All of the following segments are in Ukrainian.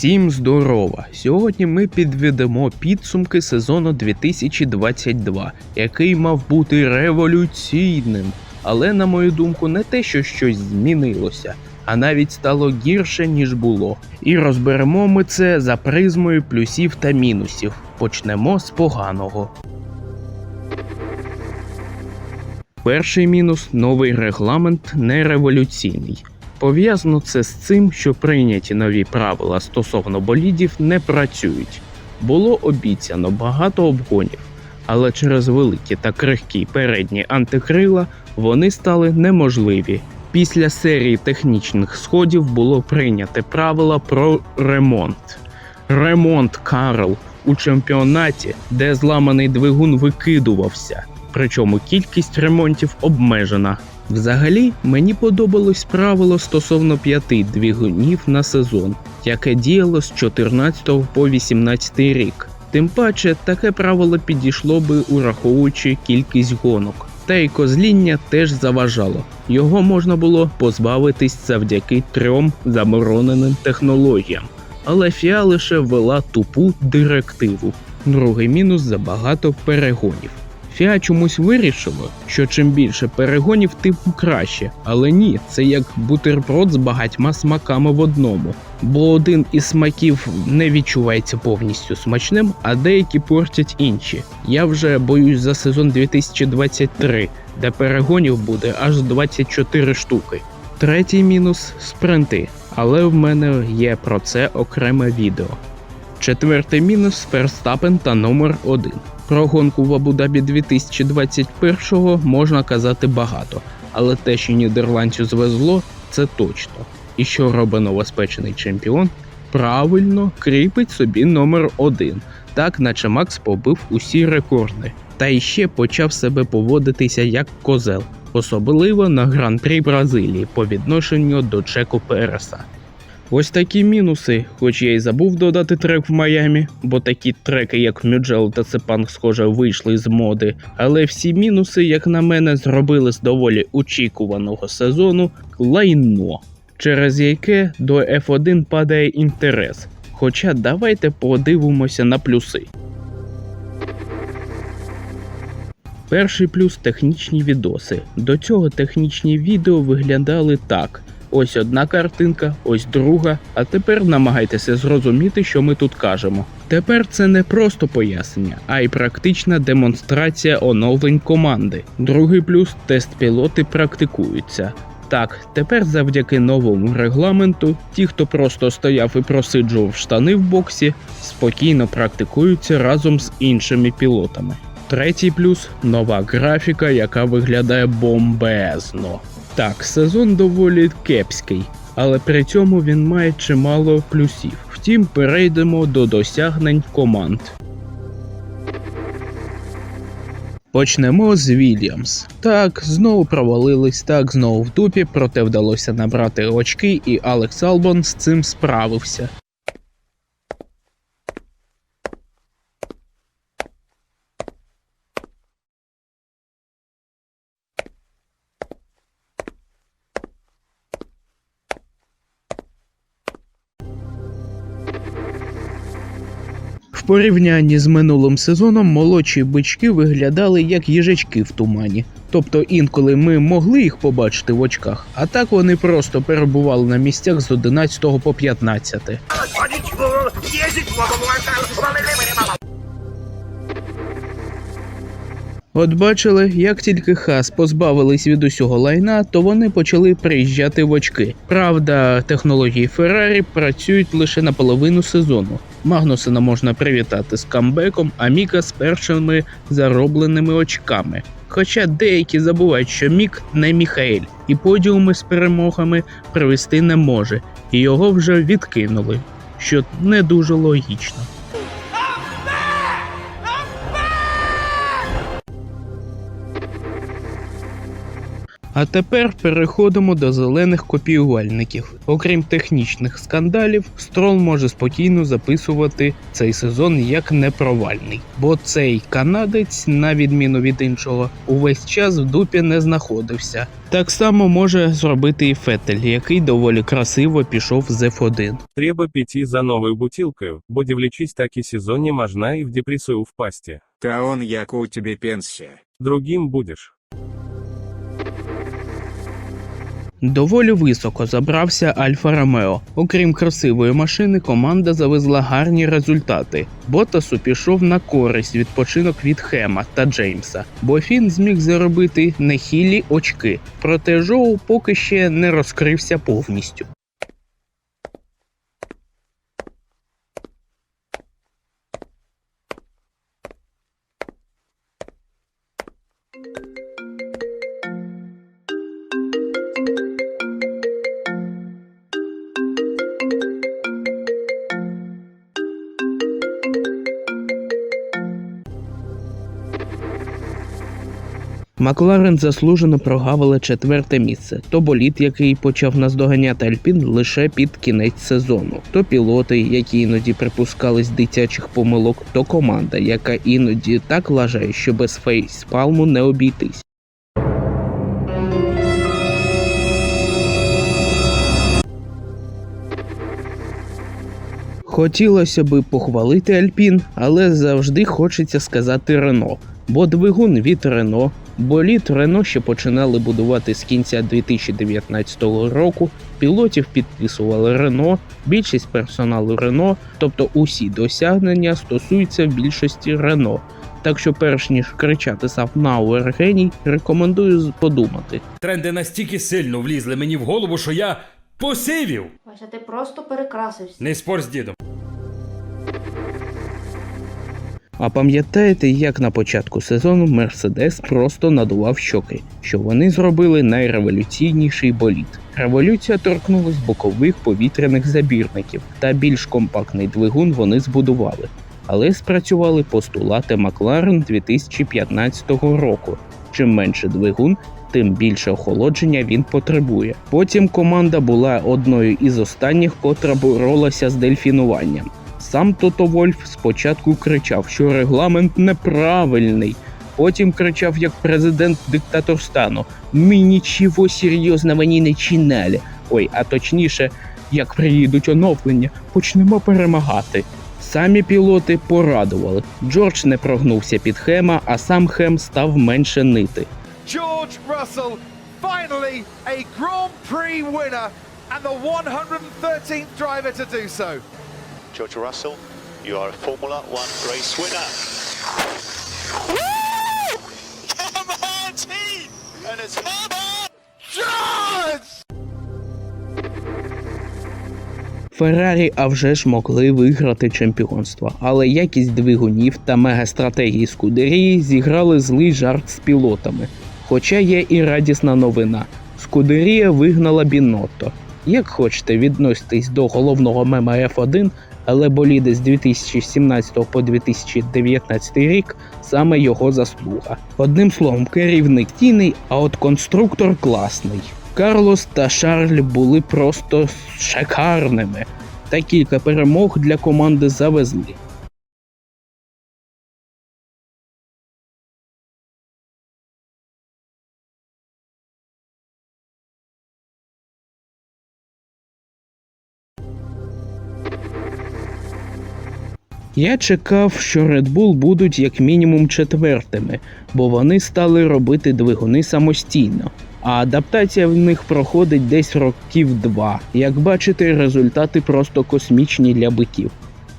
Всім здорова! Сьогодні ми підведемо підсумки сезону 2022, який мав бути революційним. Але, на мою думку, не те, що щось змінилося, а навіть стало гірше, ніж було. І розберемо ми це за призмою плюсів та мінусів. Почнемо з поганого. Перший мінус новий регламент не революційний. Пов'язано це з цим, що прийняті нові правила стосовно болідів не працюють. Було обіцяно багато обгонів, але через великі та крихкі передні антикрила вони стали неможливі. Після серії технічних сходів було прийнято правила про ремонт. Ремонт Карл у чемпіонаті, де зламаний двигун викидувався, причому кількість ремонтів обмежена. Взагалі, мені подобалось правило стосовно п'яти двигунів на сезон, яке діяло з 14 по 18 рік. Тим паче, таке правило підійшло би, ураховуючи кількість гонок. Та й козління теж заважало. Його можна було позбавитись завдяки трьом забороненим технологіям. Але FIA лише ввела тупу директиву. Другий мінус забагато перегонів. Фіа чомусь вирішило, що чим більше перегонів, тим краще. Але ні, це як бутерброд з багатьма смаками в одному. Бо один із смаків не відчувається повністю смачним, а деякі портять інші. Я вже боюсь за сезон 2023, де перегонів буде аж 24 штуки. Третій мінус спринти, але в мене є про це окреме відео. Четвертий мінус Ферстапен та номер 1. Про гонку в Абу-Дабі 2021-го можна казати багато, але те, що нідерландцю звезло, це точно. І що робить новоспечений чемпіон? Правильно кріпить собі номер 1, так наче Макс побив усі рекорди. Та іще почав себе поводитися як козел, особливо на гран-прі Бразилії по відношенню до Чеко Переса. Ось такі мінуси, хоч я й забув додати трек в Майамі, бо такі треки, як Мюджел та Сепанг, схоже, вийшли з моди. Але всі мінуси, як на мене, зробили з доволі очікуваного сезону лайно, через яке до F1 падає інтерес. Хоча давайте подивимося на плюси. Перший плюс технічні відоси. До цього технічні відео виглядали так. Ось одна картинка, ось друга. А тепер намагайтеся зрозуміти, що ми тут кажемо. Тепер це не просто пояснення, а й практична демонстрація оновлень команди. Другий плюс тест пілоти практикуються. Так, тепер завдяки новому регламенту, ті, хто просто стояв і просиджував штани в боксі, спокійно практикуються разом з іншими пілотами. Третій плюс нова графіка, яка виглядає бомбезно. Так, сезон доволі кепський, але при цьому він має чимало плюсів. Втім, перейдемо до досягнень команд. Почнемо з Вільямс. Так, знову провалились, так, знову в дупі, проте вдалося набрати очки, і Алекс Албон з цим справився. Порівнянні з минулим сезоном молодші бички виглядали як їжачки в тумані. Тобто інколи ми могли їх побачити в очках, а так вони просто перебували на місцях з 11 по 15. От бачили, як тільки хас позбавились від усього лайна, то вони почали приїжджати в очки. Правда, технології Феррарі працюють лише на половину сезону. Магнусена можна привітати з камбеком, а Міка з першими заробленими очками. Хоча деякі забувають, що Мік не Міхаель, і подіуми з перемогами привести не може, і його вже відкинули, що не дуже логічно. А тепер переходимо до зелених копіювальників. Окрім технічних скандалів, Строл може спокійно записувати цей сезон як непровальний, бо цей канадець, на відміну від іншого, увесь час в дупі не знаходився. Так само може зробити і Фетель, який доволі красиво пішов з F1. Треба піти за новою бутилкою, бо дивлячись так і сезоні можна і в депресію впасти. Та он як у тебе пенсія. Другим будеш. Доволі високо забрався Альфа Ромео. Окрім красивої машини, команда завезла гарні результати. Ботасу пішов на користь відпочинок від Хема та Джеймса, бо Фін зміг заробити нехілі очки. Проте Жоу поки ще не розкрився повністю. Макларен заслужено прогавили четверте місце. То боліт, який почав наздоганяти Альпін лише під кінець сезону, то пілоти, які іноді припускались дитячих помилок, то команда, яка іноді так лажає, що без фейспалму не обійтись. Хотілося би похвалити Альпін, але завжди хочеться сказати Рено. Бо двигун від Рено, боліт Рено ще починали будувати з кінця 2019 року. Пілотів підписували Рено, більшість персоналу Рено, тобто усі досягнення стосуються більшості Рено. Так що, перш ніж кричати Сафнауер геній, рекомендую подумати. Тренди настільки сильно влізли мені в голову, що я посивів. Вася, ти просто перекрасився. Не спор з дідом. А пам'ятаєте, як на початку сезону Мерседес просто надував щоки, що вони зробили найреволюційніший болід. Революція торкнулась бокових повітряних забірників, та більш компактний двигун вони збудували. Але спрацювали постулати Макларен 2015 року. Чим менше двигун, тим більше охолодження він потребує. Потім команда була одною із останніх, котра боролася з дельфінуванням. Сам Тото Вольф спочатку кричав, що регламент неправильний. Потім кричав як президент диктаторстану: Ми нічого серйозного не начинали. Ой, а точніше, як приїдуть оновлення, почнемо перемагати. Самі пілоти порадували. Джордж не прогнувся під Хема, а сам Хем став менше нити. George Russell, finally a Grand Prix winner and the 113th driver to do so. George Russell, you are a Formula One race winner. Come on, team! And it's come on! George! Феррарі а вже ж могли виграти чемпіонство, але якість двигунів та мегастратегії Скудерії зіграли злий жарт з пілотами. Хоча є і радісна новина: Скудерія вигнала Бінотто. Як хочете відноситись до головного мема F1, але боліди з 2017 по 2019 рік саме його заслуга. Одним словом, керівник тіний, а от конструктор класний. Карлос та Шарль були просто шикарними. Та кілька перемог для команди завезли. Я чекав, що Red Bull будуть як мінімум четвертими, бо вони стали робити двигуни самостійно. А адаптація в них проходить десь років два. Як бачите, результати просто космічні для биків.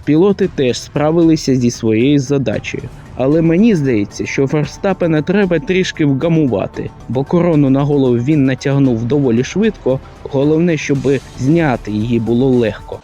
Пілоти теж справилися зі своєю задачею. Але мені здається, що Ферстапена треба трішки вгамувати, бо корону на голову він натягнув доволі швидко. Головне, щоб зняти її було легко.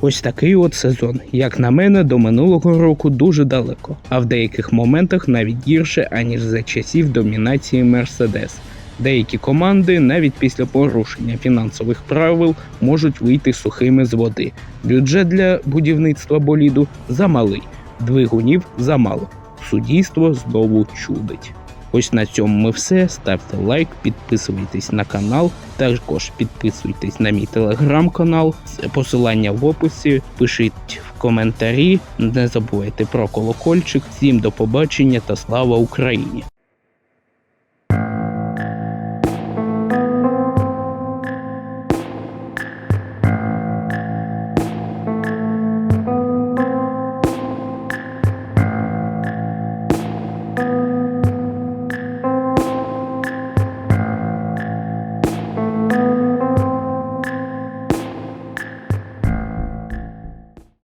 Ось такий от сезон, як на мене, до минулого року дуже далеко, а в деяких моментах навіть гірше, аніж за часів домінації Мерседес. Деякі команди навіть після порушення фінансових правил можуть вийти сухими з води. Бюджет для будівництва боліду замалий, двигунів замало. Суддійство знову чудить. Ось на цьому ми все. Ставте лайк, підписуйтесь на канал, також підписуйтесь на мій телеграм-канал. Посилання в описі. Пишіть в коментарі. Не забувайте про колокольчик. Всім до побачення та слава Україні!